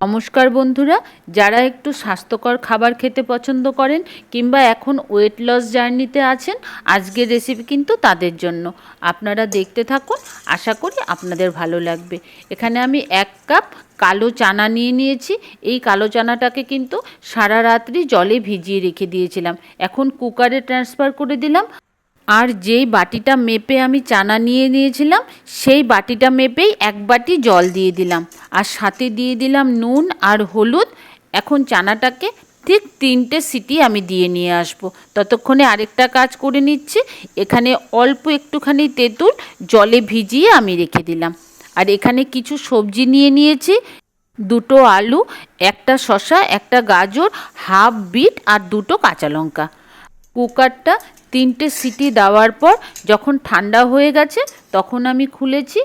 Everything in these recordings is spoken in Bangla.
নমস্কার বন্ধুরা, যারা একটু স্বাস্থ্যকর খাবার খেতে পছন্দ করেন কিংবা এখন ওয়েট লস জার্নিতে আছেন, আজকের রেসিপি কিন্তু তাদের জন্য। আপনারা দেখতে থাকুন, আশা করি আপনাদের ভালো লাগবে। এখানে আমি এক কাপ কালো চানা নিয়ে নিয়েছি। এই কালো চানাটাকে কিন্তু সারা রাত্রি জলে ভিজিয়ে রেখে দিয়েছিলাম। এখন কুকারে ট্রান্সফার করে দিলাম। আর যেই বাটিটা মেপে আমি চানা নিয়ে নিয়েছিলাম, সেই বাটিটা মেপেই এক বাটি জল দিয়ে দিলাম। আর সাথে দিয়ে দিলাম নুন আর হলুদ। এখন চানাটাকে ঠিক তিনটে সিটি আমি দিয়ে নিয়ে আসব। ততক্ষণে আরেকটা কাজ করে নিচ্ছি। এখানে অল্প একটুখানি তেঁতুল জলে ভিজিয়ে আমি রেখে দিলাম। আর এখানে কিছু সবজি নিয়ে নিয়েছি। দুটো আলু, একটা শসা, একটা গাজর, হাফ বিট আর দুটো কাঁচা লঙ্কা। কুকারটা তিনটে সিটি দেওয়ার পর যখন ঠান্ডা হয়ে গেছে, তখন আমি খুলেছি।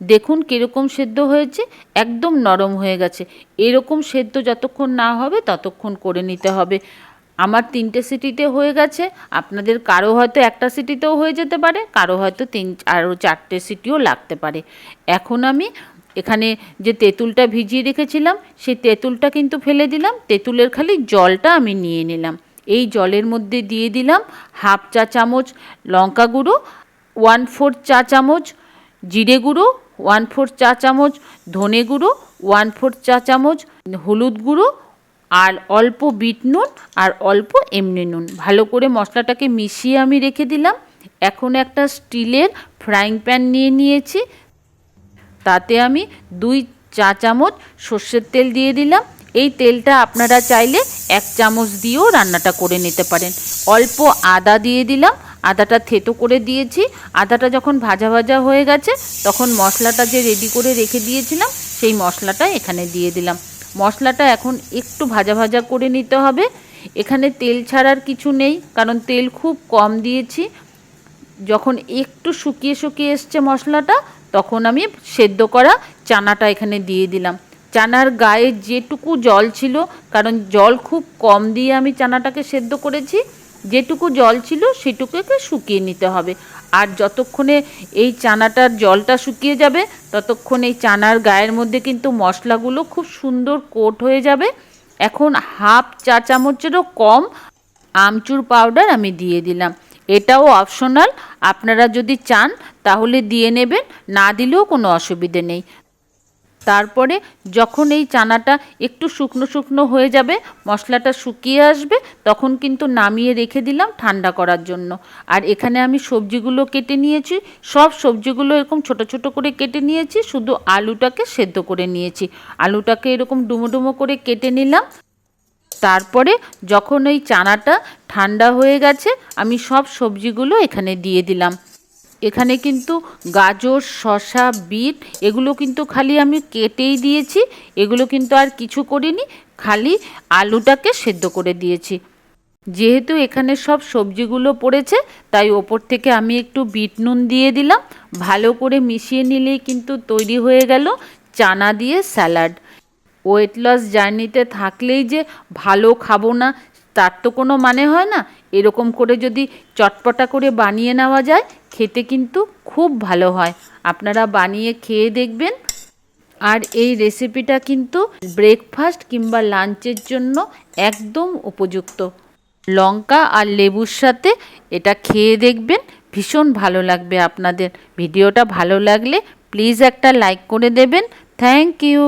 দেখুন কীরকম সেদ্ধ হয়েছে, একদম নরম হয়ে গেছে। এরকম সেদ্ধ যতক্ষণ না হবে, ততক্ষণ করে নিতে হবে। আমার তিনটে সিটিতে হয়ে গেছে। আপনাদের কারও হয়তো একটা সিটিতেও হয়ে যেতে পারে, কারও হয়তো তিন আরও চারটে সিটিও লাগতে পারে। এখন আমি এখানে যে তেঁতুলটা ভিজিয়ে রেখেছিলাম, সেই তেঁতুলটা কিন্তু ফেলে দিলাম। তেঁতুলের খালি জলটা আমি নিয়ে নিলাম। এই জলের মধ্যে দিয়ে দিলাম হাফ চা চামচ লঙ্কা গুঁড়ো ওয়ান ফোর চা চামচ জিরে গুঁড়ো ওয়ান ফোর চা চামচ ধনে গুঁড়ো ওয়ান ফোর চা চামচ হলুদ গুঁড়ো আর অল্প বিট নুন আর অল্প এমনি নুন। ভালো করে মশলাটাকে মিশিয়ে আমি রেখে দিলাম। এখন একটা স্টিলের ফ্রাইং প্যান নিয়ে নিয়েছি। তাতে আমি দুই চা চামচ সর্ষের তেল দিয়ে দিলাম। এই তেলটা আপনারা চাইলে এক চামচ দিয়েও রান্নাটা করে নিতে পারেন। অল্প আদা দিয়ে দিলাম, আদাটা থেতো করে দিয়েছি। আদাটা যখন ভাজা ভাজা হয়ে গেছে, তখন মশলাটা যে রেডি করে রেখে দিয়েছিলাম, সেই মশলাটা এখানে দিয়ে দিলাম। মশলাটা এখন একটু ভাজা ভাজা করে নিতে হবে। এখানে তেল ছাড়ার কিছু নেই, কারণ তেল খুব কম দিয়েছি। যখন একটু শুকিয়ে শুকিয়ে এসছে মশলাটা, তখন আমি সেদ্ধ করা চানাটা এখানে দিয়ে দিলাম। চানার গায়ে যেটুকু জল ছিল, কারণ জল খুব কম দিয়ে আমি চানাটাকে সেদ্ধ করেছি, যেটুকু জল ছিল সেটুকুকে শুকিয়ে নিতে হবে। আর যতক্ষণে এই চানাটার জলটা শুকিয়ে যাবে, ততক্ষণ এই চানার গায়ের মধ্যে কিন্তু মশলাগুলো খুব সুন্দর কোট হয়ে যাবে। এখন হাফ চা চামচেরও কম আমচুর পাউডার আমি দিয়ে দিলাম। এটাও অপশনাল, আপনারা যদি চান তাহলে দিয়ে নেবেন, না দিলেও কোনো অসুবিধে নেই। তারপরে যখন এই চানাটা একটু শুকনো শুকনো হয়ে যাবে, মশলাটা শুকিয়ে আসবে, তখন কিন্তু নামিয়ে রেখে দিলাম ঠান্ডা করার জন্য। আর এখানে আমি সবজিগুলো কেটে নিয়েছি, সব সবজিগুলো এরকম ছোট ছোট করে কেটে নিয়েছি, শুধু আলুটাকে সেদ্ধ করে নিয়েছি। আলুটাকে এরকম ডুমো ডুমো করে কেটে নিলাম। তারপরে যখন ওই চানাটা ঠান্ডা হয়ে গেছে, আমি সব সবজিগুলো এখানে দিয়ে দিলাম। এখানে কিন্তু গাজর শসা বিট এগুলো কিন্তু খালি আমি কেটেই দিয়েছি। এগুলো কিন্তু আর কিছু করিনি খালি আলুটাকে সেদ্ধ করে দিয়েছি। যেহেতু এখানে সব সবজিগুলো পড়েছে তাই ওপর থেকে আমি একটু বিট নুন দিয়ে দিলাম। ভালো করে মিশিয়ে নিলেই কিন্তু তৈরি হয়ে গেল চানা দিয়ে স্যালাড। ওয়েট লস জার্নিতে থাকলেই যে ভালো খাব না তার তো কোনো মানে হয় না। এরকম করে যদি চটপটা করে বানিয়ে নেওয়া যায়, খেতে কিন্তু খুব ভালো হয়। আপনারা বানিয়ে খেয়ে দেখবেন। আর এই রেসিপিটা কিন্তু ব্রেকফাস্ট কিংবা লাঞ্চের জন্য একদম উপযুক্ত। লঙ্কা আর লেবুর সাথে এটা খেয়ে দেখবেন, ভীষণ ভালো লাগবে আপনাদের। ভিডিওটা ভালো লাগলে প্লিজ একটা লাইক করে দেবেন। Thank you